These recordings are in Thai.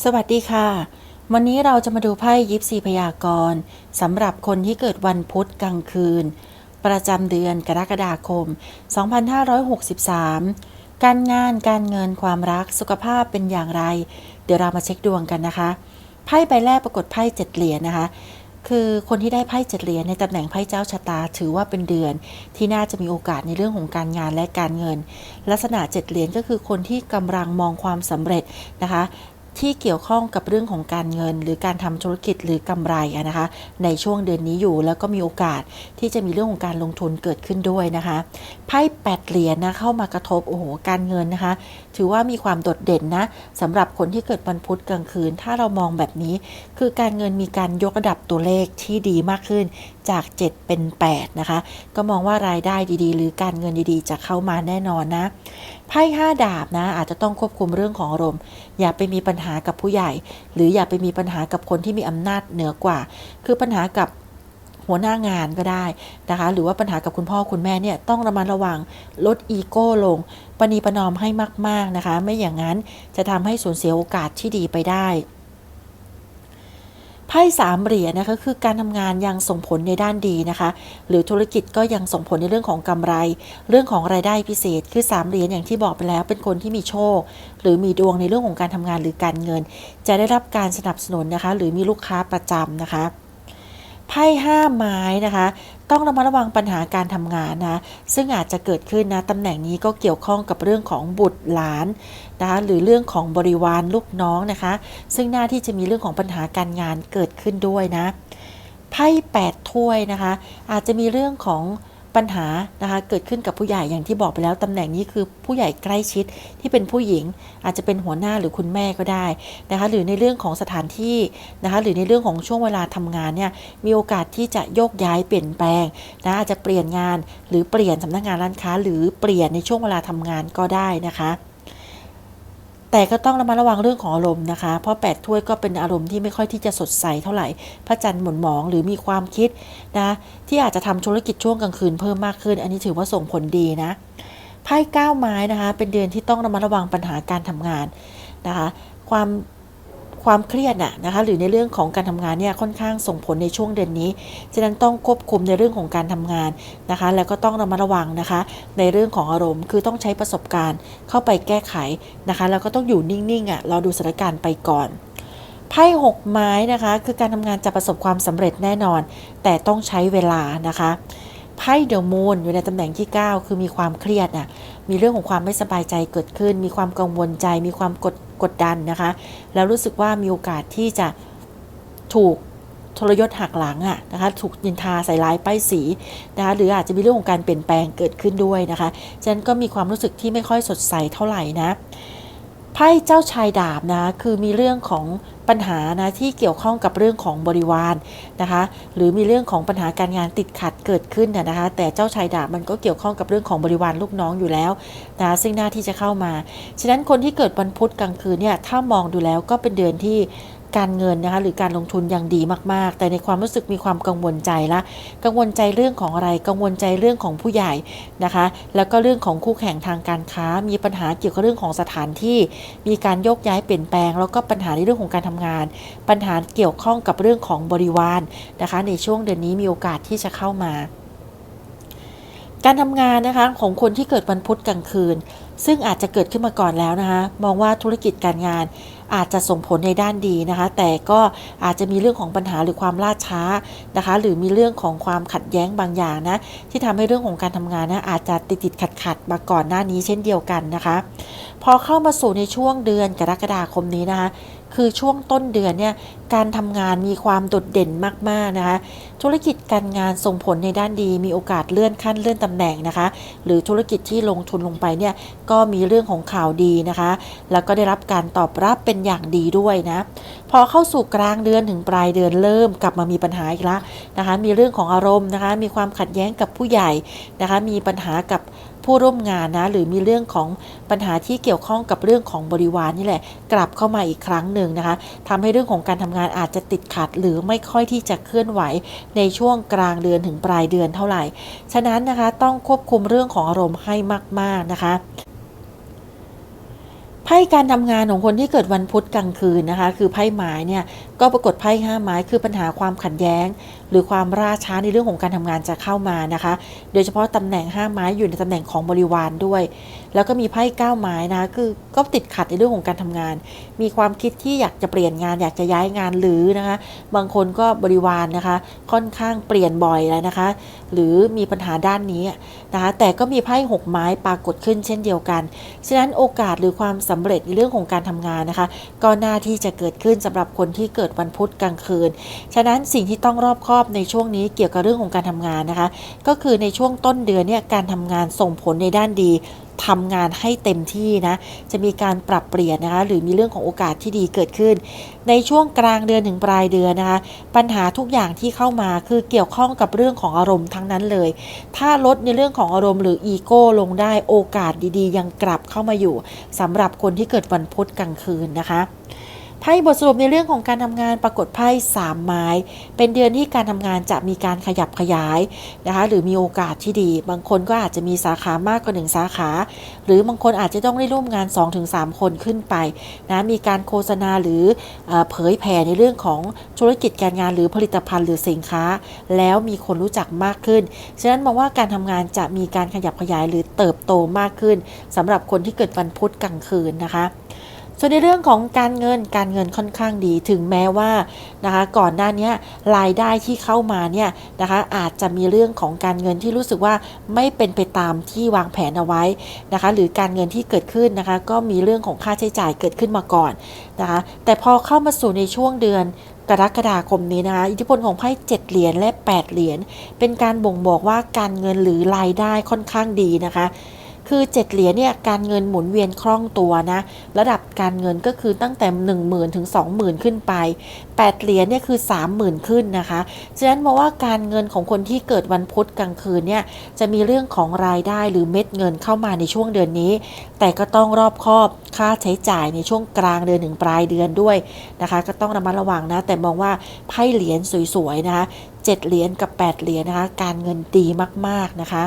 สวัสดีค่ะ วันนี้เราจะมาดูไพ่ยิปซีพยากรณ์สำหรับคนที่เกิดวันพุธกลางคืน ประจำเดือนกรกฎาคม 2563 การงานการเงินความรักสุขภาพเป็นอย่างไร เดี๋ยวเรามาเช็คดวงกันนะคะ ไพ่ใบแรกปรากฏไพ่เจ็ดเหรียญนะคะ คือคนที่ได้ไพ่เจ็ดเหรียญในตำแหน่งไพ่เจ้าชะตา ถือว่าเป็นเดือน ที่น่าจะมีโอกาสในเรื่องของการงานและการเงิน ลักษณะเจ็ดเหรียญก็คือคนที่กำลังมองความสำเร็จนะคะ ที่เกี่ยวข้องกับเรื่องของการเงิน หรือการทำธุรกิจหรือกำไรนะคะ ในช่วงเดือนนี้อยู่แล้วก็มีโอกาสที่จะมีเรื่องของการลงทุนเกิดขึ้นด้วยนะคะไพ่แปดเหรียญนะเข้ามากระทบโอ้โหการเงินนะคะ ถือว่ามีความโดดเด่นนะสำหรับคนที่เกิดวันพุธกลางคืน ถ้าเรามองแบบนี้ คือการเงินมีการยกระดับตัวเลขที่ดีมากขึ้นจาก 7 เป็น 8 นะคะ ก็มองว่ารายได้ดีๆ หรือการเงินดีๆ จะเข้ามาแน่นอนนะ ไพ่ห้าดาบนะ อาจจะต้องควบคุมเรื่องของอารมณ์ อย่าไปมีปัญหากับผู้ใหญ่ หรืออย่าไปมีปัญหากับคนที่มีอำนาจเหนือกว่า คือปัญหากับหัวหน้างานก็ได้นะคะ หรือว่าปัญหากับคุณพ่อคุณแม่เนี่ยต้องระมัดระวังลดอีโก้ลงปณีประนอมให้มาก ๆนะคะ ไม่อย่างนั้นจะทำให้สูญเสียโอกาสที่ดีไปได้ ไพ่สามเหรียญนะคะคือการทำงานยังส่งผลในด้านดีนะคะ หรือธุรกิจก็ยังส่งผลในเรื่องของกำไร เรื่องของรายได้พิเศษ คือสามเหรียญอย่างที่บอกไปแล้วเป็นคนที่มีโชค หรือมีดวงในเรื่องของการทำงานหรือการเงิน จะได้รับการสนับสนุนนะคะ หรือมีลูกค้าประจำนะคะ ไพ่ห้าไม้นะคะ ต้องระมัดระวังปัญหาการทำงานนะซึ่งอาจจะเกิดขึ้นนะตำแหน่งนี้ก็เกี่ยวข้องกับเรื่องของบุตรหลานนะคะหรือเรื่องของบริวารลูกน้องนะคะ ซึ่งหน้าที่จะมีเรื่องของปัญหาการงานเกิดขึ้นด้วยนะไพ่แปดถ้วยนะคะ อาจจะมีเรื่องของ ปัญหานะคะเกิดขึ้นกับผู้ใหญ่อย่างที่บอกไปแล้วตำแหน่งนี้คือผู้ใหญ่ใกล้ชิดที่เป็นผู้หญิง อาจจะเป็นหัวหน้าหรือคุณแม่ก็ได้นะคะหรือในเรื่องของสถานที่นะคะหรือในเรื่องของช่วงเวลาทำงานเนี่ยมีโอกาสที่จะโยกย้ายเปลี่ยนแปลงนะอาจจะเปลี่ยนงานหรือเปลี่ยนสำนักงานร้านค้า หรือเปลี่ยนในช่วงเวลาทำงานก็ได้นะคะ แต่ก็ต้องระมัดระวังเรื่องของอารมณ์นะคะ เพราะแปดถ้วยก็เป็นอารมณ์ที่ไม่ค่อยที่จะสดใสเท่าไหร่ พระจันทร์หม่นหมองหรือมีความคิดนะที่อาจจะทำธุรกิจช่วงกลางคืนเพิ่มมากขึ้น อันนี้ถือว่าส่งผลดีนะไพ่ก้าวไม้นะคะ เป็นเดือนที่ต้องระมัดระวังปัญหาการทำงานนะคะ ความ ความเครียดน่ะนะคะหรือในเรื่องของการทำงานเนี่ยค่อนข้างส่งผลในช่วงเดือนนี้ ฉะนั้นต้องควบคุมในเรื่องของการทำงานนะคะ แล้วก็ต้องระมัดระวังนะคะ ในเรื่องของอารมณ์ คือต้องใช้ประสบการณ์เข้าไปแก้ไขนะคะ แล้วก็ต้องอยู่นิ่งๆอะรอดูสถานการณ์ไปก่อนไพ่หกไม้นะคะ คือการทำงานจะประสบความสำเร็จแน่นอน แต่ต้องใช้เวลานะคะไพ่เดอะมูนอยู่ในตำแหน่งที่ 9 คือมีความเครียดน่ะมีเรื่องของความไม่สบายใจเกิดขึ้น มีความกังวลใจ มีความกด กดดันนะคะ แล้วรู้สึกว่ามีโอกาสที่จะถูกทรยศหักหลังอะนะคะถูกนินทาใส่ร้ายป้ายสีนะคะหรืออาจจะมีเรื่องของการเปลี่ยนแปลงเกิดขึ้นด้วยนะคะฉะนั้นก็มีความรู้สึกที่ไม่ค่อยสดใสเท่าไหร่นะ ไพ่เจ้าชายดาบนะคือมีเรื่องของปัญหานะที่เกี่ยวข้องกับเรื่องของบริวารนะคะหรือมีเรื่องของปัญหาการงานติดขัดเกิดขึ้นนะนะคะแต่เจ้าชายดาบมันก็เกี่ยวข้องกับเรื่องของบริวารลูกน้องอยู่แล้วนะซึ่งหน้าที่จะเข้ามา ฉะนั้นคนที่เกิดวันพุธกลางคืนเนี่ยถ้ามองดูแล้วก็เป็นเดือนที่ การเงินนะคะหรือการลงทุนยังดีมาก ๆ แต่ในความรู้สึกมีความกังวลใจละ กังวลใจเรื่องของอะไร กังวลใจเรื่องของผู้ใหญ่นะคะ แล้วก็เรื่องของคู่แข่งทางการค้า มีปัญหาเกี่ยวกับเรื่องของสถานที่ มีการโยกย้ายเปลี่ยนแปลง แล้วก็ปัญหาในเรื่องของการทำงาน ปัญหาเกี่ยวข้องกับเรื่องของบริวารนะคะ ในช่วงเดือนนี้มีโอกาสที่จะเข้ามา การทำงานนะคะของคนที่เกิดวันพุธกลางคืน ซึ่งอาจจะเกิดขึ้นมาก่อนแล้วนะคะ มองว่าธุรกิจการงาน อาจจะส่งผลในด้านดีนะคะ แต่ก็อาจจะมีเรื่องของปัญหาหรือความล่าช้านะคะ หรือมีเรื่องของความขัดแย้งบางอย่างนะที่ทำให้เรื่องของการทำงานนะอาจจะติดติดขัดขัดมาก่อนหน้านี้เช่นเดียวกันนะคะ พอเข้ามาสู่ในช่วงเดือนกรกฎาคมนี้นะคะ คือช่วงต้นเดือนเนี่ยการทำงานมีความโดดเด่นมากๆนะคะธุรกิจการงานส่งผลในด้านดี มีโอกาสเลื่อนขั้นเลื่อนตำแหน่งนะคะ หรือธุรกิจที่ลงทุนลงไปเนี่ยก็มีเรื่องของข่าวดีนะคะ แล้วก็ได้รับการตอบรับเป็นอย่างดีด้วยนะพอเข้าสู่กลางเดือนถึงปลายเดือนเริ่มกลับมามีปัญหาอีกแล้วนะคะ มีเรื่องของอารมณ์นะคะ มีความขัดแย้งกับผู้ใหญ่นะคะ มีปัญหากับ ผู้ร่วมงานนะ หรือมีเรื่องของปัญหาที่เกี่ยวข้องกับเรื่องของบริวารนี่แหละ กลับเข้ามาอีกครั้งหนึ่งนะคะทำให้เรื่องของการทำงานอาจจะติดขัด หรือไม่ค่อยที่จะเคลื่อนไหวในช่วงกลางเดือนถึงปลายเดือนเท่าไหร่ ฉะนั้นนะคะต้องควบคุมเรื่องของอารมณ์ให้มาก ๆนะคะไพ่พ่การทำงานของคนที่เกิดวันพุธกลางคืนนะคะ คือไพ่ไม้เนี่ย ก็ปรากฏไพ่ห้าไม้คือปัญหาความขัดแย้ง หรือความราช้าในเรื่องของการทำงานจะเข้ามานะคะ โดยเฉพาะตำแหน่งห้าไม้อยู่ในตำแหน่งของบริวารด้วย แล้วก็มีไพ่เก้าไม้นะคะคือก็ติดขัดในเรื่องของการทำงาน มีความคิดที่อยากจะเปลี่ยนงานอยากจะย้ายงานหรือนะคะ บางคนก็บริวารนะคะ ค่อนข้างเปลี่ยนบ่อยแล้วนะคะ หรือมีปัญหาด้านนี้นะคะ แต่ก็มีไพ่หกไม้ปรากฏขึ้นเช่นเดียวกัน ฉะนั้นโอกาสหรือความสำเร็จในเรื่องของการทำงานนะคะ ก็น่าที่จะเกิดขึ้นสำหรับคนที่เกิดวันพุธกลางคืน ฉะนั้นสิ่งที่ต้องรอบคอบในช่วงนี้เกี่ยวกับเรื่องของการทำงานนะคะ ก็คือในช่วงต้นเดือนเนี่ยการทำงานส่งผลในด้านดีทำงานให้เต็มที่นะ จะมีการปรับเปลี่ยนนะคะ หรือมีเรื่องของโอกาสที่ดีเกิดขึ้น ในช่วงกลางเดือนถึงปลายเดือนนะคะ ปัญหาทุกอย่างที่เข้ามาคือเกี่ยวข้องกับเรื่องของอารมณ์ทั้งนั้นเลย ถ้าลดในเรื่องของอารมณ์หรืออีโก้ลงได้โอกาสดีๆ ยังกลับเข้ามาอยู่สำหรับคนที่เกิดวันพุธกลางคืนนะคะ ไพ่บทสรุปในเรื่องของการทำงานปรากฏไพ่สามไม้ เป็นเดือนที่การทำงานจะมีการขยับขยายนะคะหรือมีโอกาสที่ดี บางคนก็อาจจะมีสาขามากกว่าหนึ่งสาขา หรือบางคนอาจจะต้องได้ร่วมงาน 2-3 คนขึ้นไปนะมีการโฆษณาหรือเอเผยแผ่ในเรื่องของธุรกิจการงานหรือผลิตภัณฑ์หรือสินค้า แล้วมีคนรู้จักมากขึ้นฉะนั้นมองว่าการทำงานจะมีการขยับขยายหรือเติบโตมากขึ้นสำหรับคนที่เกิดวันพุธกลางคืนนะคะ ส่วนในเรื่องของการเงินการเงินค่อนข้างดีถึงแม้ว่านะคะก่อนหน้านี้รายได้ที่เข้ามาเนี่ยนะคะอาจจะมีเรื่องของการเงินที่รู้สึกว่าไม่เป็นไปตามที่วางแผนเอาไว้นะคะหรือการเงินที่เกิดขึ้นนะคะก็มีเรื่องของค่าใช้จ่ายเกิดขึ้นมาก่อนนะคะแต่พอเข้ามาสู่ในช่วงเดือนกรกฎาคมนี้นะคะอิทธิพลของไพ่7เหรียญและ 8 เหรียญเป็นการบ่งบอกว่าการเงินหรือรายได้ค่อนข้างดีนะคะ คือ7เหรียญเนี่ยการเงินหมุนเวียนคล่องตัวนะ ระดับการเงินก็คือตั้งแต่ 1 0,000 ถึง 20,000 ขึ้นไป 8 เหรียญเนี่ยคือ 30,000 ขึ้นนะคะ ฉะนั้นมาว่าการเงินของคนที่เกิดวันพุธกลางคืนเนี่ยจะมีเรื่องของรายได้หรือเม็ดเงินเข้ามาในช่วงเดือนนี้ แต่ก็ต้องรอบคอบค่าใช้จ่ายในช่วงกลางเดือนถึงปลายเดือนด้วยนะคะ ก็ต้องระมัดระวังนะ แต่มองว่าไพ่เหรียญสวยๆนะคะ7เหรียญกับ 8 เหรียญนะคะ การเงินดีมากๆนะคะ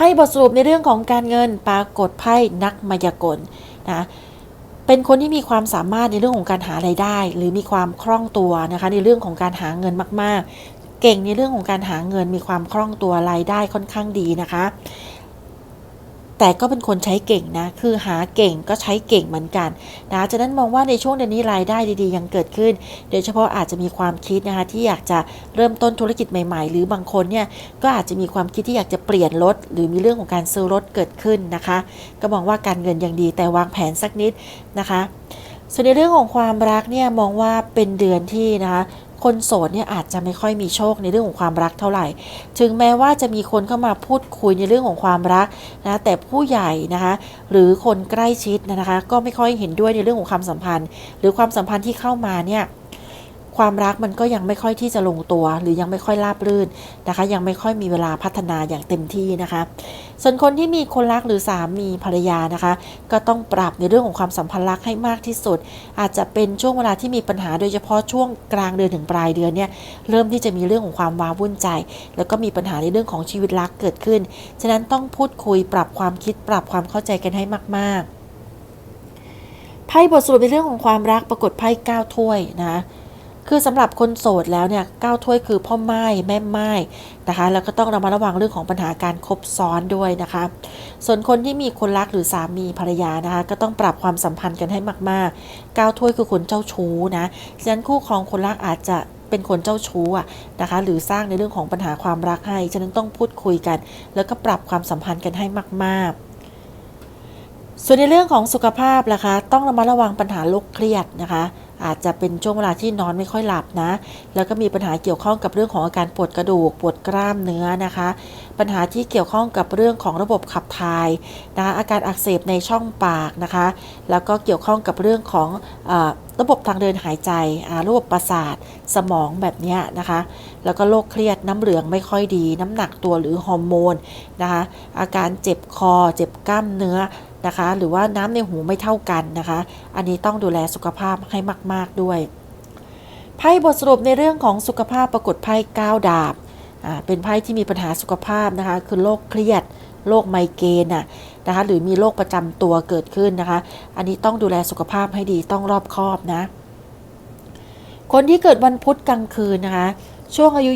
ไพ่บทสรุปในเรื่องของการเงินปรากฏไพ่นักมายากลนะเป็นคนที่มีความสามารถในเรื่องของการหาไรายได้ หรือมีความคล่องตัวนะคะในเรื่องของการหาเงินมาก ๆ เก่งในเรื่องของการหาเงินมีความคล่องตัวรายได้ค่อนข้างดีนะคะ แต่ก็เป็นคนใช้เก่งนะ คือหาเก่งก็ใช้เก่งเหมือนกันนะฉะนั้นมองว่าในช่วงเดือนนี้รายได้ดีๆ ยังเกิดขึ้น โดยเฉพาะอาจจะมีความคิดนะคะที่อยากจะเริ่มต้นธุรกิจใหม่ๆ หรือบางคนเนี่ยก็อาจจะมีความคิดที่อยากจะเปลี่ยนรถหรือมีเรื่องของการซื้อรถเกิดขึ้นนะคะ ก็มองว่าการเงินยังดี แต่วางแผนสักนิดนะคะส่วนในเรื่องของความรักเนี่ยมองว่าเป็นเดือนที่นะคะ คนโสดเนี่ยอาจจะไม่ค่อยมีโชคในเรื่องของความรักเท่าไหร่ ถึงแม้ว่าจะมีคนเข้ามาพูดคุยในเรื่องของความรักนะแต่ผู้ใหญ่นะคะหรือคนใกล้ชิดนะคะ ก็ไม่ค่อยเห็นด้วยในเรื่องของความสัมพันธ์ หรือความสัมพันธ์ที่เข้ามาเนี่ย ความรักมันก็ยังไม่ค่อยที่จะลงตัว หรือยังไม่ค่อยราบรื่นนะคะ ยังไม่ค่อยมีเวลาพัฒนาอย่างเต็มที่นะคะ ส่วนคนที่มีคนรักหรือสามีภรรยานะคะ ก็ต้องปรับในเรื่องของความสัมพันธ์รักให้มากที่สุด อาจจะเป็นช่วงเวลาที่มีปัญหาโดยเฉพาะช่วงกลางเดือนถึงปลายเดือนเนี่ยเริ่มที่จะมีเรื่องของความว้าวุ่นใจ แล้วก็มีปัญหาในเรื่องของชีวิตรักเกิดขึ้น ฉะนั้นต้องพูดคุยปรับความคิดปรับความเข้าใจกันให้มาก ๆไพ่บทสรุปในเรื่องของความรักปรากฏไพ่เก้าถ้วยนะ คือสำหรับคนโสดแล้วเนี่ยก้าถ้วยคือพ่อไม้แม่ไม้นะคะ แล้วก็ต้องระมัดระวังเรื่องของปัญหาการคบซ้อนด้วยนะคะ ส่วนคนที่มีคนรักหรือสามีภรรยานะคะ ก็ต้องปรับความสัมพันธ์กันให้มากๆก้าถ้วยคือคนเจ้าชู้นะฉะนั้นคู่ครองคนรักอาจจะเป็นคนเจ้าชู้อะนะคะ หรือสร้างในเรื่องของปัญหาความรักให้ ฉะนั้นต้องพูดคุยกัน แล้วก็ปรับความสัมพันธ์กันให้มาก ๆส่วนในเรื่องของสุขภาพล่ะคะ ต้องระมัดระวังปัญหาโรคเครียดนะคะ อาจจะเป็นช่วงเวลาที่นอนไม่ค่อยหลับนะ แล้วก็มีปัญหาเกี่ยวข้องกับเรื่องของอาการปวดกระดูก ปวดกล้ามเนื้อนะคะ ปัญหาที่เกี่ยวข้องกับเรื่องของระบบขับถ่ายนะอาการอักเสบในช่องปากนะคะ แล้วก็เกี่ยวข้องกับเรื่องของอระบบทางเดินหายใจ ระบบประสาท สมองแบบนี้นะคะ แล้วก็โรคเครียดน้ำเหลืองไม่ค่อยดี น้ำหนักตัวหรือฮอร์โมนนะคะ อาการเจ็บคอ เจ็บกล้ามเนื้อ นะคะ หรือว่าน้ำในหูไม่เท่ากันนะคะ อันนี้ต้องดูแลสุขภาพให้มาก ๆด้วยไพ่บทสรุปในเรื่องของสุขภาพปรากฏไพ่ก้าวดาบอ่าเป็นไพ่ที่มีปัญหาสุขภาพนะคะ คือโรคเครียดโรคไมเกรนน่ะนะคะ หรือมีโรคประจำตัวเกิดขึ้นนะคะ อันนี้ต้องดูแลสุขภาพให้ดีต้องรอบคอบนะ คนที่เกิดวันพุธกลางคืนนะคะ ช่วงอายุ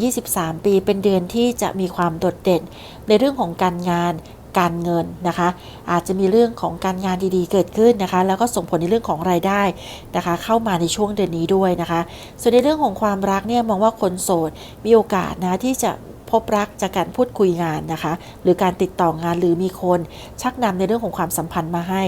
20-23 ปี เป็นเดือนที่จะมีความโดดเด่นในเรื่องของการงาน การเงินนะคะ อาจจะมีเรื่องของการงานดีๆ เกิดขึ้นนะคะ แล้วก็ส่งผลในเรื่องของรายได้นะคะ เข้ามาในช่วงเดือนนี้ด้วยนะคะ ส่วนในเรื่องของความรักเนี่ยมองว่าคนโสดมีโอกาสนะที่จะ พบรักจากการพูดคุยงานนะคะ หรือการติดต่องานหรือมีคนชักนำในเรื่องของความสัมพันธ์มาให้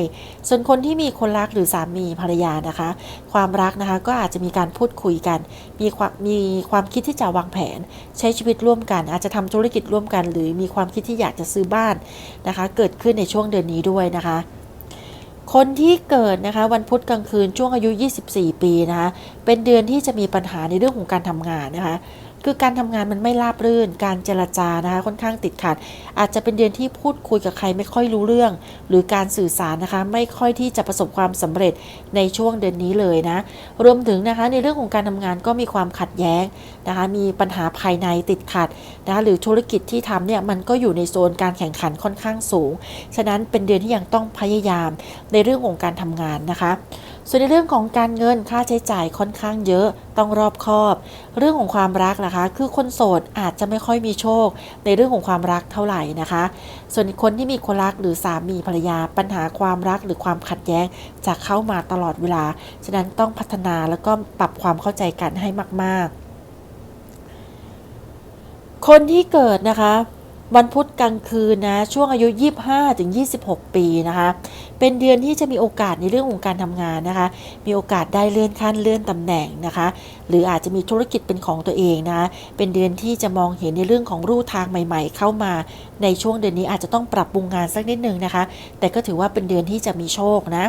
ส่วนคนที่มีคนรักหรือสามีภรรยานะคะ ความรักนะคะก็อาจจะมีการพูดคุยกัน มีความมีความคิดที่จะวางแผน ใช้ชีวิตร่วมกัน อาจจะทำธุรกิจร่วมกัน หรือมีความคิดที่อยากจะซื้อบ้านนะคะ เกิดขึ้นในช่วงเดือนนี้ด้วยนะคะคนที่เกิดนะคะวันพุธกลางคืนช่วงอายุ 24 ปีนะคะเป็นเดือนที่จะมีปัญหาในเรื่องของการทำงานนะคะ คือการทำงานมันไม่ราบรื่น การเจรจานะคะค่อนข้างติดขัด อาจจะเป็นเดือนที่พูดคุยกับใครไม่ค่อยรู้เรื่อง หรือการสื่อสารนะคะไม่ค่อยที่จะประสบความสำเร็จในช่วงเดือนนี้เลยนะ รวมถึงนะคะในเรื่องของการทำงานก็มีความขัดแย้งนะคะมีปัญหาภายในติดขัดนะคะหรือธุรกิจที่ทำเนี่ยมันก็อยู่ในโซนการแข่งขันค่อนข้างสูง ฉะนั้นเป็นเดือนที่ยังต้องพยายามในเรื่องของการทำงานนะคะ ส่วนในเรื่องของการเงินค่าใช้จ่ายค่อนข้างเยอะต้องรอบคอบ เรื่องของความรักนะคะ คือคนโสดอาจจะไม่ค่อยมีโชค ในเรื่องของความรักเท่าไหร่นะคะ ส่วนคนที่มีคนรักหรือสามีภรรยาปัญหาความรักหรือความขัดแย้งจะเข้ามาตลอดเวลา ฉะนั้นต้องพัฒนาแล้วก็ปรับความเข้าใจกันให้มาก ๆ คนที่เกิดนะคะ วันพุธกลางคืนนะช่วงอายุ 25ถึง26 ปีนะคะ เป็นเดือนที่จะมีโอกาสในเรื่องของการทำงานนะคะ มีโอกาสได้เลื่อนขั้นเลื่อนตำแหน่งนะคะ หรืออาจจะมีธุรกิจเป็นของตัวเองนะคะเป็นเดือนที่จะมองเห็นในเรื่องของรูทางใหม่ ๆ เข้ามา ในช่วงเดือนนี้อาจจะต้องปรับปรุงงานสักนิดนึงนะคะ แต่ก็ถือว่าเป็นเดือนที่จะมีโชคนะ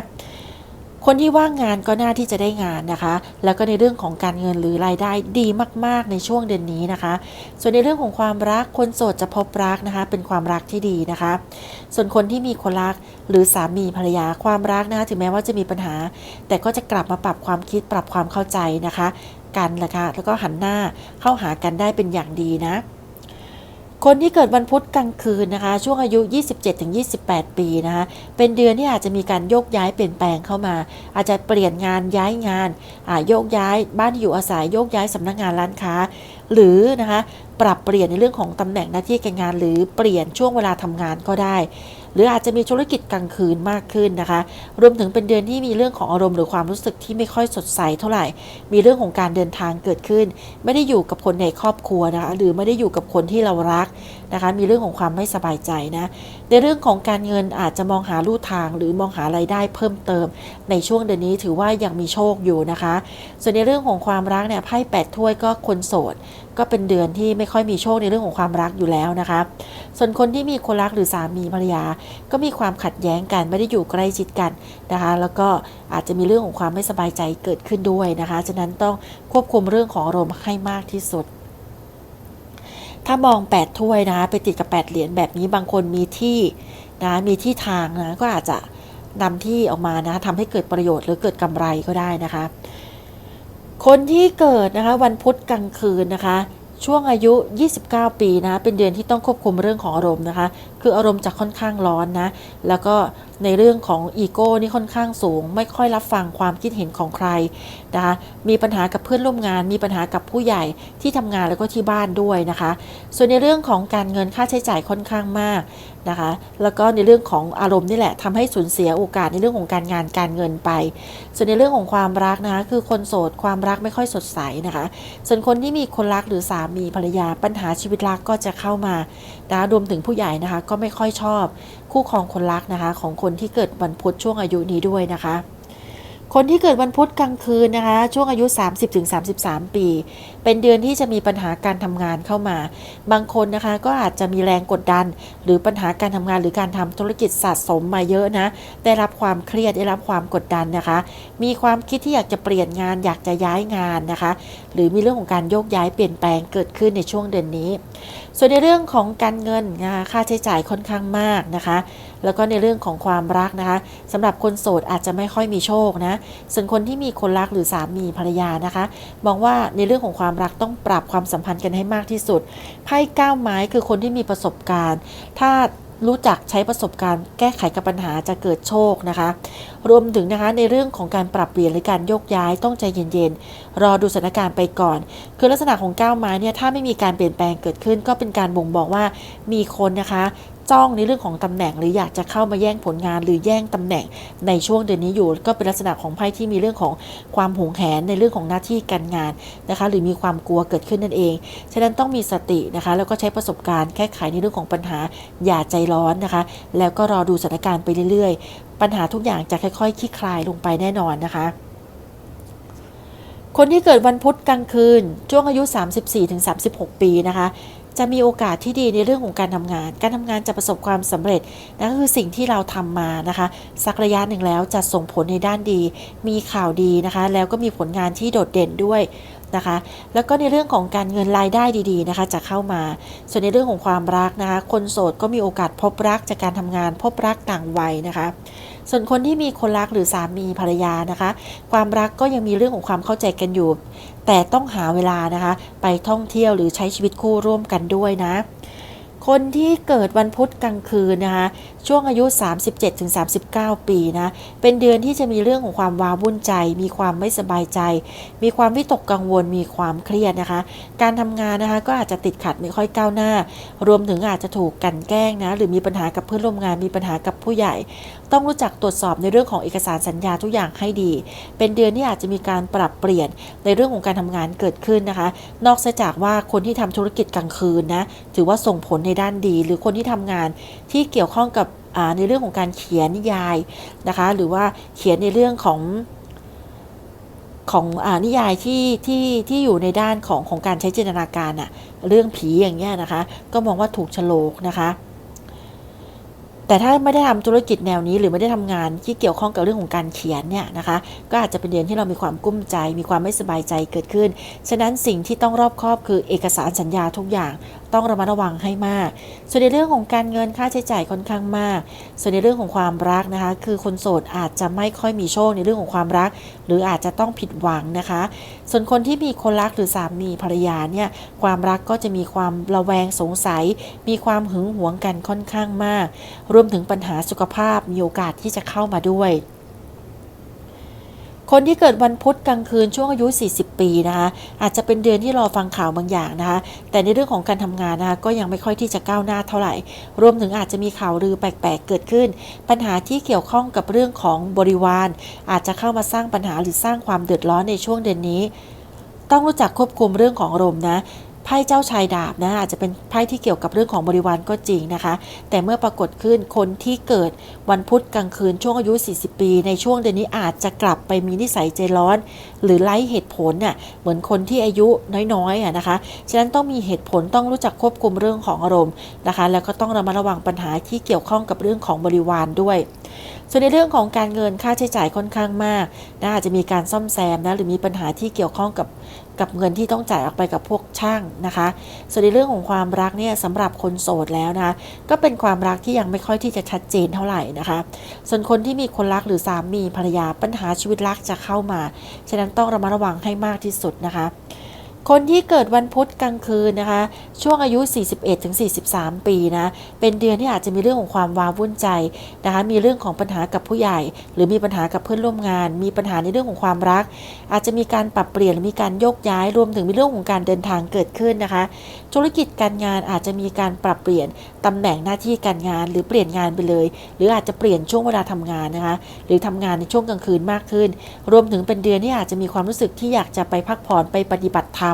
คนที่ว่างงานก็น่าที่จะได้งานนะคะ แล้วก็ในเรื่องของการเงินหรือรายได้ดีมาก ๆ ในช่วงเดือนนี้นะคะ ส่วนในเรื่องของความรักคนโสดจะพบรักนะคะ เป็นความรักที่ดีนะคะ ส่วนคนที่มีคนรักหรือสามีภรรยาความรักนะคะถึงแม้ว่าจะมีปัญหา แต่ก็จะกลับมาปรับความคิดปรับความเข้าใจนะคะ กันแหละคะแล้วก็หันหน้าเข้าหากันได้เป็นอย่างดีนะ คนที่เกิดวันพุธกลางคืนนะคะ ช่วงอายุ 27-28 ปีนะคะ เป็นเดือนที่อาจจะมีการโยกย้ายเปลี่ยนแปลงเข้ามา อาจจะเปลี่ยนงานย้ายงานอ่าโยกย้ายบ้านที่อยู่อาศัยโยกย้ายสำนักงานร้านค้า หรือนะคะปรับเปลี่ยนในเรื่องของตำแหน่งหน้าที่การงาน หรือเปลี่ยนช่วงเวลาทำงานก็ได้ หรืออาจจะมีธุรกิจกลางคืนมากขึ้นนะคะ รวมถึงเป็นเดือนที่มีเรื่องของอารมณ์หรือความรู้สึกที่ไม่ค่อยสดใสเท่าไหร่ มีเรื่องของการเดินทางเกิดขึ้น ไม่ได้อยู่กับคนในครอบครัวนะคะหรือไม่ได้อยู่กับคนที่เรารักนะคะ มีเรื่องของความไม่สบายใจนะ ในเรื่องของการเงินอาจจะมองหาลู่ทางหรือมองหารายได้เพิ่มเติม ในช่วงเดือนนี้ถือว่ายังมีโชคอยู่นะคะ ส่วนในเรื่องของความรักเนี่ยไพ่แปดถ้วยก็คนโสด ก็เป็นเดือนที่ไม่ค่อยมีโชคในเรื่องของความรักอยู่แล้วนะคะ ส่วนคนที่มีคนรักหรือสามีภรรยา ก็มีความขัดแย้งกันไม่ได้อยู่ใกล้ชิดกันนะคะ แล้วก็อาจจะมีเรื่องของความไม่สบายใจเกิดขึ้นด้วยนะคะ ฉะนั้นต้องควบคุมเรื่องของอารมณ์ให้มากที่สุด ถ้ามอง 8 ถ้วยนะ ไปติดกับ 8 เหรียญแบบนี้บางคนมีที่นะมีที่ทางนะก็อาจจะนำที่ออกมานะทำให้เกิดประโยชน์หรือเกิดกำไรก็ได้นะคะ คนที่เกิดนะคะวันพุธกลางคืนนะคะ ช่วงอายุ 29 ปีนะเป็นเดือนที่ต้องควบคุมเรื่องของอารมณ์นะคะ คืออารมณ์จะค่อนข้างร้อนนะ แล้วก็ในเรื่องของอีโก้นี่ค่อนข้างสูง ไม่ค่อยรับฟังความคิดเห็นของใครนะคะ มีปัญหากับเพื่อนร่วมงาน มีปัญหากับผู้ใหญ่ที่ทำงานแล้วก็ที่บ้านด้วยนะคะ ส่วนในเรื่องของการเงินค่าใช้จ่ายค่อนข้างมากนะคะ แล้วก็ในเรื่องของอารมณ์นี่แหละทำให้สูญเสียโอกาสในเรื่องของการงานการเงินไป ส่วนในเรื่องของความรักนะคะคือคนโสดความรักไม่ค่อยสดใสนะคะ ส่วนคนที่มีคนรักหรือสามีภรรยาปัญหาชีวิตรักก็จะเข้ามานะคะรวมถึงผู้ใหญ่นะคะก็ก็ไม่ค่อยชอบ คู่ครองคนรักนะคะ ของคนที่เกิดวันพุธช่วงอายุนี้ด้วยนะคะ คนที่เกิดวันพุธกลางคืนนะคะ ช่วงอายุ 30-33 ปี เป็นเดือนที่จะมีปัญหาการทำงานเข้ามา บางคนนะคะก็อาจจะมีแรงกดดัน หรือปัญหาการทำงานหรือการทำธุรกิจสะสมมาเยอะนะ ได้รับความเครียดได้รับความกดดันนะคะ มีความคิดที่อยากจะเปลี่ยนงานอยากจะย้ายงานนะคะ หรือมีเรื่องของการโยกย้ายเปลี่ยนแปลงเกิดขึ้นในช่วงเดือนนี้ ส่วนในเรื่องของการเงินนะคะค่าใช้จ่ายค่อนข้างมากนะคะ แล้วก็ในเรื่องของความรักนะคะสำหรับคนโสดอาจจะไม่ค่อยมีโชคนะส่วนคนที่มีคนรักหรือสามีภรรยานะคะ มองว่าในเรื่องของความรักต้องปรับความสัมพันธ์กันให้มากที่สุด ไพ่ก้าวไม้คือคนที่มีประสบการณ์ ถ้ารู้จักใช้ประสบการณ์ แก้ไขกับปัญหาจะเกิดโชคนะคะ รวมถึงนะคะในเรื่องของการปรับเปลี่ยนหรือการโยกย้ายต้องใจเย็นๆ รอดูสถานการณ์ไปก่อน คือลักษณะของก้าวไม้เนี่ยถ้าไม่มีการเปลี่ยนแปลงเกิดขึ้น ก็เป็นการบ่งบอกว่ามีคนนะคะ จ้องในเรื่องของตำแหน่ง หรืออยากจะเข้ามาแย่งผลงานหรือแย่งตำแหน่งในช่วงเดือนนี้อยู่ ก็เป็นลักษณะของไพ่ที่มีเรื่องของความหงแหนในเรื่องของหน้าที่การงานนะคะหรือมีความกลัวเกิดขึ้นนั่นเอง ฉะนั้นต้องมีสตินะคะแล้วก็ใช้ประสบการณ์แก้ไขในเรื่องของปัญหาอย่าใจร้อนนะคะ แล้วก็รอดูสถานการณ์ไปเรื่อยๆ ปัญหาทุกอย่างจะค่อยๆคลี่คลายลงไปแน่นอนนะคะคนที่เกิดวันพุธกลางคืนช่วงอายุ 34-36 ปีนะคะ จะมีโอกาสที่ดีในเรื่องของการทำงาน การทำงานจะประสบความสำเร็จนั่นคือสิ่งที่เราทำมานะคะสักระยะหนึ่งแล้วจะส่งผลในด้านดี มีข่าวดีนะคะ แล้วก็มีผลงานที่โดดเด่นด้วยนะคะ แล้วก็ในเรื่องของการเงินรายได้ดีๆนะคะจะเข้ามา ส่วนในเรื่องของความรักนะคะ คนโสดก็มีโอกาสพบรักจากการทำงาน พบรักต่างวัยนะคะ ส่วนคนที่มีคนรักหรือสามีภรรยานะคะ ความรักก็ยังมีเรื่องของความเข้าใจกันอยู่ แต่ต้องหาเวลานะคะ ไปท่องเที่ยวหรือใช้ชีวิตคู่ร่วมกันด้วยนะ คนที่เกิดวันพุธกลางคืนนะคะ ช่วงอายุ 37-39 ปีนะ เป็นเดือนที่จะมีเรื่องของความว้าวุ่นใจ มีความไม่สบายใจ มีความวิตกกังวล มีความเครียดนะคะ การทำงานนะคะก็อาจจะติดขัดไม่ค่อยก้าวหน้า รวมถึงอาจจะถูกกันแกล้งนะ หรือมีปัญหากับเพื่อนร่วมงาน มีปัญหากับผู้ใหญ่ ต้องรู้จักตรวจสอบในเรื่องของเอกสารสัญญาทุกอย่างให้ดี เป็นเดือนที่อาจจะมีการปรับเปลี่ยนในเรื่องของการทำงานเกิดขึ้นนะคะ นอกจากว่าคนที่ทำธุรกิจกลางคืนนะ ถือว่าส่งผลในด้านดี หรือคนที่ทำงานที่เกี่ยวข้องกับ ในเรื่องของการเขียนนิยายนะคะ หรือว่าเขียนในเรื่องของของอนิยายที่ที่ที่อยู่ในด้านของของการใช้จินตนาการอะเรื่องผีอย่างเงี้ยนะคะ ก็มองว่าถูกฉลกนะคะ แต่ถ้าไม่ได้ทำธุรกิจแนวนี้ หรือไม่ได้ทำงานที่เกี่ยวข้องกับเรื่องของการเขียนเนี่ยนะคะ ก็อาจจะเป็นเดือนที่เรามีความกุ้มใจ มีความไม่สบายใจเกิดขึ้น ฉะนั้นสิ่งที่ต้องรอบคอบคือเอกสารสัญญาทุกอย่างต้องระมัดระวังให้มาก ส่วนในเรื่องของการเงินค่าใช้จ่ายค่อนข้างมาก ส่วนในเรื่องของความรักนะคะ คือคนโสดอาจจะไม่ค่อยมีโชคในเรื่องของความรัก หรืออาจจะต้องผิดหวังนะคะ ส่วนคนที่มีคนรักหรือสามีภรรยาเนี่ยความรักก็จะมีความระแวงสงสัย มีความหึงหวงกันค่อนข้างมาก รวมถึงปัญหาสุขภาพมีโอกาสที่จะเข้ามาด้วย คนที่เกิดวันพุธกลางคืนช่วงอายุ 40 ปีนะคะอาจจะเป็นเดือนที่รอฟังข่าวบางอย่างนะคะแต่ในเรื่องของการทำงานนะคะก็ยังไม่ค่อยที่จะก้าวหน้าเท่าไหร่ รวมถึงอาจจะมีข่าวลือแปลกๆ เกิดขึ้น ปัญหาที่เกี่ยวข้องกับเรื่องของบริวาร อาจจะเข้ามาสร้างปัญหาหรือสร้างความเดือดร้อนในช่วงเดือนนี้ ต้องรู้จักควบคุมเรื่องของอารมณ์นะ ไพ่เจ้าชายดาบนะอาจจะเป็นไพ่ที่เกี่ยวกับเรื่องของบริวารก็จริงนะคะ แต่เมื่อปรากฏขึ้นคนที่เกิดวันพุธกลางคืนช่วงอายุ 40 ปี ในช่วงเดือนนี้อาจจะกลับไปมีนิสัยใจร้อน หรือไร้เหตุผลน่ะเหมือนคนที่อายุน้อยๆอะนะคะฉะนั้นต้องมีเหตุผลต้องรู้จักควบคุมเรื่องของอารมณ์นะคะ แล้วก็ต้องระมัดระวังปัญหาที่เกี่ยวข้องกับเรื่องของบริวารด้วย ส่วนในเรื่องของการเงินค่าใช้จ่ายค่อนข้างมากนะอาจจะมีการซ่อมแซมนะหรือมีปัญหาที่เกี่ยวข้องกับกับเงินที่ต้องจ่ายออกไปกับพวกช่างนะคะ ส่วนในเรื่องของความรักเนี่ยสำหรับคนโสดแล้วนะคะ ก็เป็นความรักที่ยังไม่ค่อยที่จะชัดเจนเท่าไหร่นะคะ ส่วนคนที่มีคนรักหรือสามีภรรยาปัญหาชีวิตรักจะเข้ามา ฉะนั้นต้องระมัดระวังให้มากที่สุดนะคะ คนที่เกิดวันพุธกลางคืนนะคะ ช่วงอายุ 41-43 ปีนะ เป็นเดือนที่อาจจะมีเรื่องของความว้าวุ่นใจนะคะ มีเรื่องของปัญหากับผู้ใหญ่ หรือมีปัญหากับเพื่อนร่วมงาน มีปัญหาในเรื่องของความรัก อาจจะมีการปรับเปลี่ยนหรือมีการโยกย้าย รวมถึงมีเรื่องของการเดินทางเกิดขึ้นนะคะ ธุรกิจการงานอาจจะมีการปรับเปลี่ยนตำแหน่งหน้าที่การงาน หรือเปลี่ยนงานไปเลย หรืออาจจะเปลี่ยนช่วงเวลาทำงานนะคะ หรือทำงานในช่วงกลางคืนมากขึ้น รวมถึงเป็นเดือนที่อาจจะมีความรู้สึกที่อยากจะไปพักผ่อนไปปฏิบัติธรรม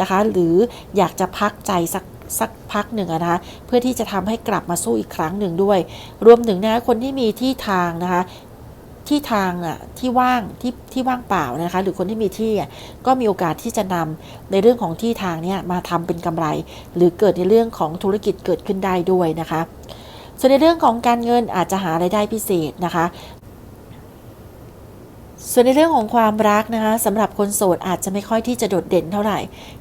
นะคะ หรืออยากจะพักใจสักสักพักหนึ่งอะนะคะเพื่อที่จะทำให้กลับมาสู้อีกครั้งหนึ่งด้วย รวมถึงนะคนที่มีที่ทางนะคะที่ทางอะที่ว่างที่ที่ว่างเปล่านะคะ หรือคนที่มีที่อะก็มีโอกาสที่จะนำในเรื่องของที่ทางเนี่ยมาทำเป็นกำไร หรือเกิดในเรื่องของธุรกิจเกิดขึ้นได้ด้วยนะคะส่วนในเรื่องของการเงินอาจจะหารายได้พิเศษนะคะ ส่วนในเรื่องของความรักนะคะสำหรับคนโสดอาจจะไม่ค่อยที่จะโดดเด่นเท่าไหร่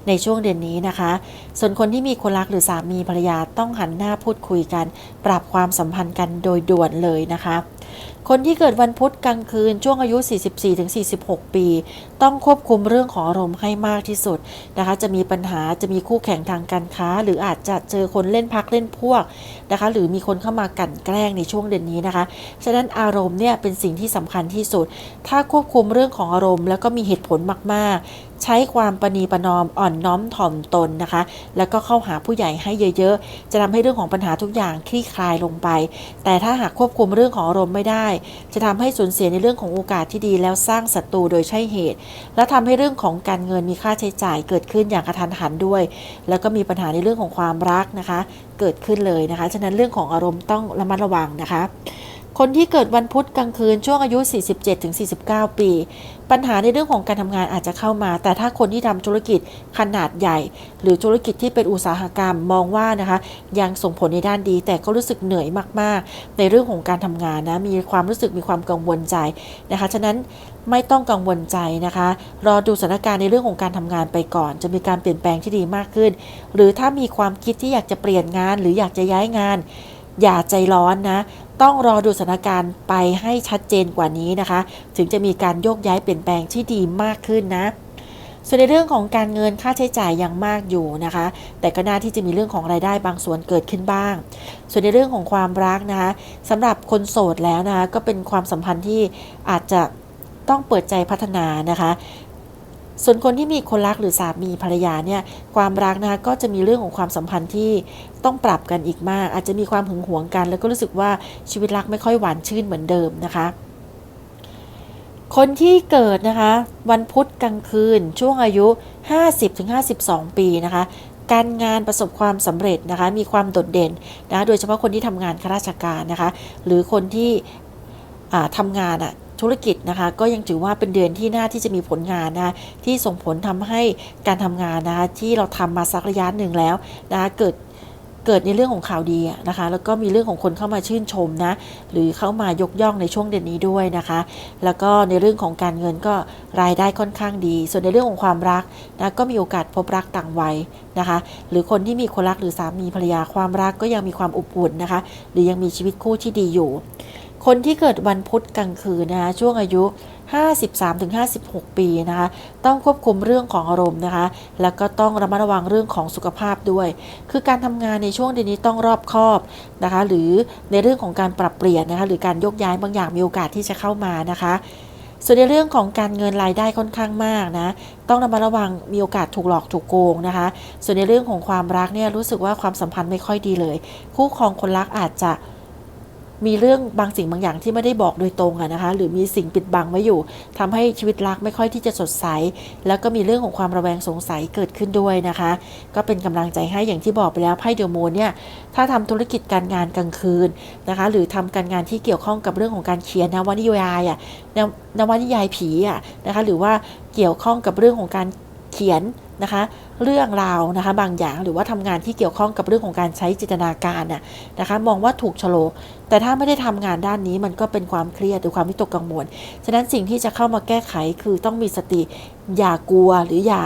ในช่วงเดือนนี้นะคะ ส่วนคนที่มีคนรักหรือสามีภรรยาต้องหันหน้าพูดคุยกัน ปรับความสัมพันธ์กันโดยด่วนเลยนะคะ คนที่เกิดวันพุธกลางคืนช่วงอายุ 44-46 ปี ต้องควบคุมเรื่องของอารมณ์ให้มากที่สุดนะคะ จะมีปัญหาจะมีคู่แข่งทางการค้า หรืออาจจะเจอคนเล่นพักเล่นพวกนะคะ หรือมีคนเข้ามากั่นแกล้งในช่วงเดือนนี้นะคะ ฉะนั้นอารมณ์เนี่ยเป็นสิ่งที่สำคัญที่สุด ถ้าควบคุมเรื่องของอารมณ์ แล้วก็มีเหตุผลมากๆ ใช้ความประนีประนอมอ่อนน้อมถ่อมตนนะคะ แล้วก็เข้าหาผู้ใหญ่ให้เยอะๆ จะทำให้เรื่องของปัญหาทุกอย่างคลี่คลายลงไป แต่ถ้าหากควบคุมเรื่องของอารมณ์ไม่ได้ จะทำให้สูญเสียในเรื่องของโอกาสที่ดี แล้วสร้างศัตรูโดยใช่เหตุ และทำให้เรื่องของการเงินมีค่าใช้จ่ายเกิดขึ้นอย่างกระทันหันด้วย แล้วก็มีปัญหาในเรื่องของความรักนะคะ เกิดขึ้นเลยนะคะ ฉะนั้นเรื่องของอารมณ์ต้องระมัดระวังนะคะ คนที่เกิดวันพุธกลางคืนช่วงอายุ 47-49 ปี ปัญหาในเรื่องของการทำงานอาจจะเข้ามา แต่ถ้าคนที่ทำธุรกิจขนาดใหญ่ หรือธุรกิจที่เป็นอุตสาหกรรมมองว่านะคะยังส่งผลในด้านดี แต่ก็รู้สึกเหนื่อยมากๆ ในเรื่องของการทำงานนะมีความรู้สึกมีความกังวลใจนะคะฉะนั้นไม่ต้องกังวลใจนะคะ รอดูสถานการณ์ในเรื่องของการทำงานไปก่อน จะมีการเปลี่ยนแปลงที่ดีมากขึ้น หรือถ้ามีความคิดที่อยากจะเปลี่ยนงาน หรืออยากจะย้ายงาน อย่าใจร้อนนะ ต้องรอดูสถานการณ์ไปให้ชัดเจนกว่านี้นะคะ ถึงจะมีการโยกย้ายเปลี่ยนแปลงที่ดีมากขึ้นนะส่วนในเรื่องของการเงินค่าใช้จ่ายยังมากอยู่นะคะ แต่ก็น่าที่จะมีเรื่องของรายได้บางส่วนเกิดขึ้นบ้าง ส่วนในเรื่องของความรักนะคะสำหรับคนโสดแล้วนะคะก็เป็นความสัมพันธ์ที่อาจจะต้องเปิดใจพัฒนานะคะ ส่วนคนที่มีคนรักหรือสามีภรรยาเนี่ยความรักนะคะก็จะมีเรื่องของความสัมพันธ์ที่ต้องปรับกันอีกมาก อาจจะมีความหึงหวงกัน แล้วก็รู้สึกว่าชีวิตรักไม่ค่อยหวานชื่นเหมือนเดิมนะคะ คนที่เกิดนะคะ วันพุธกลางคืน ช่วงอายุ 50-52 ปีนะคะการงานประสบความสำเร็จนะคะ มีความโดดเด่นนะคะโดยเฉพาะคนที่ทำงานข้าราชการนะคะ หรือคนที่อ่าทำงานอะ ธุรกิจนะคะก็ยังถือว่าเป็นเดือนที่น่าที่จะมีผลงานนะที่ส่งผลทำให้การทำงานนะที่เราทำมาสักระยะหนึ่งแล้วนะเกิดเกิดในเรื่องของข่าวดีนะคะ แล้วก็มีเรื่องของคนเข้ามาชื่นชมนะ หรือเข้ามายกย่องในช่วงเดือนนี้ด้วยนะคะ แล้วก็ในเรื่องของการเงินก็รายได้ค่อนข้างดี ส่วนในเรื่องของความรักนะก็มีโอกาสพบรักต่างวัยนะคะ หรือคนที่มีคนรักหรือสามีภรรยาความรักก็ยังมีความอบอุ่นนะคะ หรือยังมีชีวิตคู่ที่ดีอยู่ คนที่เกิดวันพุธกลางคืนนะคะช่วงอายุ 53-56 ปีนะคะต้องควบคุมเรื่องของอารมณ์นะคะ แล้วก็ต้องระมัดระวังเรื่องของสุขภาพด้วย คือการทำงานในช่วงเดือนนี้ต้องรอบคอบนะคะ หรือในเรื่องของการปรับเปลี่ยนนะคะ หรือการยกย้ายบางอย่างมีโอกาสที่จะเข้ามานะคะส่วนในเรื่องของการเงินรายได้ค่อนข้างมากนะ ต้องระมัดระวังมีโอกาสถูกหลอกถูกโกงนะคะ ส่วนในเรื่องของความรักเนี่ยรู้สึกว่าความสัมพันธ์ไม่ค่อยดีเลย คู่ครองคนรักอาจจะ มีเรื่องบางสิ่งบางอย่างที่ไม่ได้บอกโดยตรงอะนะคะ หรือมีสิ่งปิดบังไว้อยู่ทำให้ชีวิตรักไม่ค่อยที่จะสดใส แล้วก็มีเรื่องของความระแวงสงสัยเกิดขึ้นด้วยนะคะ ก็เป็นกำลังใจให้อย่างที่บอกไปแล้วไพ่เดอะมูนเนี่ยถ้าทำธุรกิจการงานกลางคืนนะคะ หรือทำการงานที่เกี่ยวข้องกับเรื่องของการเขียนนวนิยายอะนวนิยายผีอะนะคะ หรือว่าเกี่ยวข้องกับเรื่องของการ ขียนนะคะเรื่องราวนะคะบางอย่างหรือว่าทำงานที่เกี่ยวข้องกับเรื่องของการใช้จินตนาการน่ะนะคะมองว่าถูกโฉลกแต่ถ้าไม่ได้ทำงานด้านนี้มันก็เป็นความเครียดหรือความวิตกกังวล ฉะนั้นสิ่งที่จะเข้ามาแก้ไขคือต้องมีสติอย่ากลัวหรืออย่า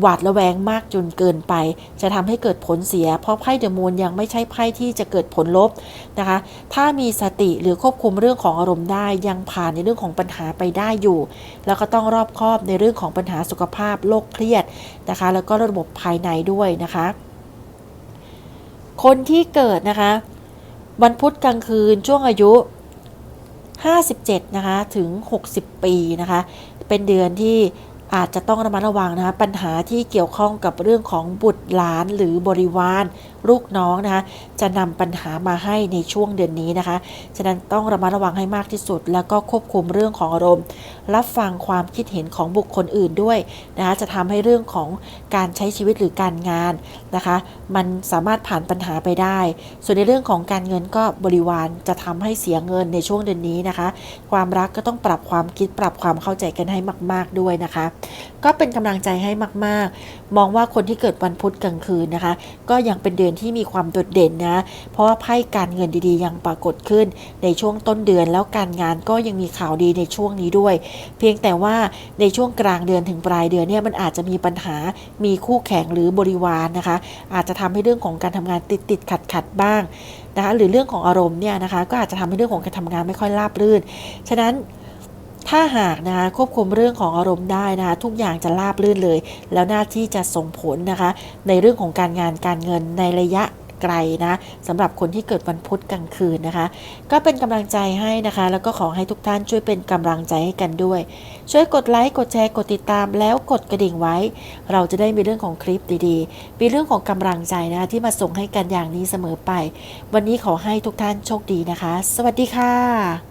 หวาดระแวงมากจนเกินไป จะทำให้เกิดผลเสีย เพราะไพ่เดอะมูนยังไม่ใช่ไพ่ที่จะเกิดผลลบนะคะ ถ้ามีสติหรือควบคุมเรื่องของอารมณ์ได้ยังผ่านในเรื่องของปัญหาไปได้อยู่ แล้วก็ต้องรอบคอบในเรื่องของปัญหาสุขภาพโรคเครียดนะคะ แล้วก็ระบบภายในด้วยนะคะ คนที่เกิดนะคะ วันพุธกลางคืนช่วงอายุ 57 นะคะ ถึง 60 ปีนะคะ เป็นเดือนที่ อาจจะต้องระมัดระวังนะคะปัญหาที่เกี่ยวข้องกับเรื่องของบุตรหลานหรือบริวาร ลูกน้องนะคะจะนำปัญหามาให้ในช่วงเดือนนี้นะคะ ฉะนั้นต้องระมัดระวังให้มากที่สุด แล้วก็ควบคุมเรื่องของอารมณ์ รับฟังความคิดเห็นของบุคคลอื่นด้วยนะคะจะทำให้เรื่องของการใช้ชีวิตหรือการงานนะคะ มันสามารถผ่านปัญหาไปได้ ส่วนในเรื่องของการเงินก็บริวารจะทำให้เสียเงินในช่วงเดือนนี้นะคะ ความรักก็ต้องปรับความคิดปรับความเข้าใจกันให้มาก ๆด้วยนะคะ ก็เป็นกำลังใจให้มาก ๆ มองว่าคนที่เกิดวันพุธกลางคืนนะคะ ก็ยังเป็นเดือนที่มีความโดดเด่นนะ เพราะว่าไพ่การเงินดีๆ ยังปรากฏขึ้นในช่วงต้นเดือนแล้วการงานก็ยังมีข่าวดีในช่วงนี้ด้วย เพียงแต่ว่าในช่วงกลางเดือนถึงปลายเดือนเนี่ยมันอาจจะมีปัญหามีคู่แข่งหรือบริวารนะคะ อาจจะทำให้เรื่องของการทำงานติดติดขัดขัดบ้างนะคะหรือเรื่องของอารมณ์เนี่ยนะคะก็อาจจะทำให้เรื่องของการทำงานไม่ค่อยราบรื่น ฉะนั้น ถ้าหากนะคะควบคุมเรื่องของอารมณ์ได้นะคะทุกอย่างจะราบรื่นเลย แล้วหน้าที่จะส่งผลนะคะ ในเรื่องของการงานการเงินในระยะไกลนะสำหรับคนที่เกิดวันพุธกลางคืนนะคะ ก็เป็นกำลังใจให้นะคะ แล้วก็ขอให้ทุกท่านช่วยเป็นกำลังใจให้กันด้วย ช่วยกดไลค์กดแชร์กดติดตามแล้วกดกระดิ่งไว้ เราจะได้มีเรื่องของคลิปดีๆ มีเรื่องของกำลังใจนะคะที่มาส่งให้กันอย่างนี้เสมอไป วันนี้ขอให้ทุกท่านโชคดีนะคะ สวัสดีค่ะ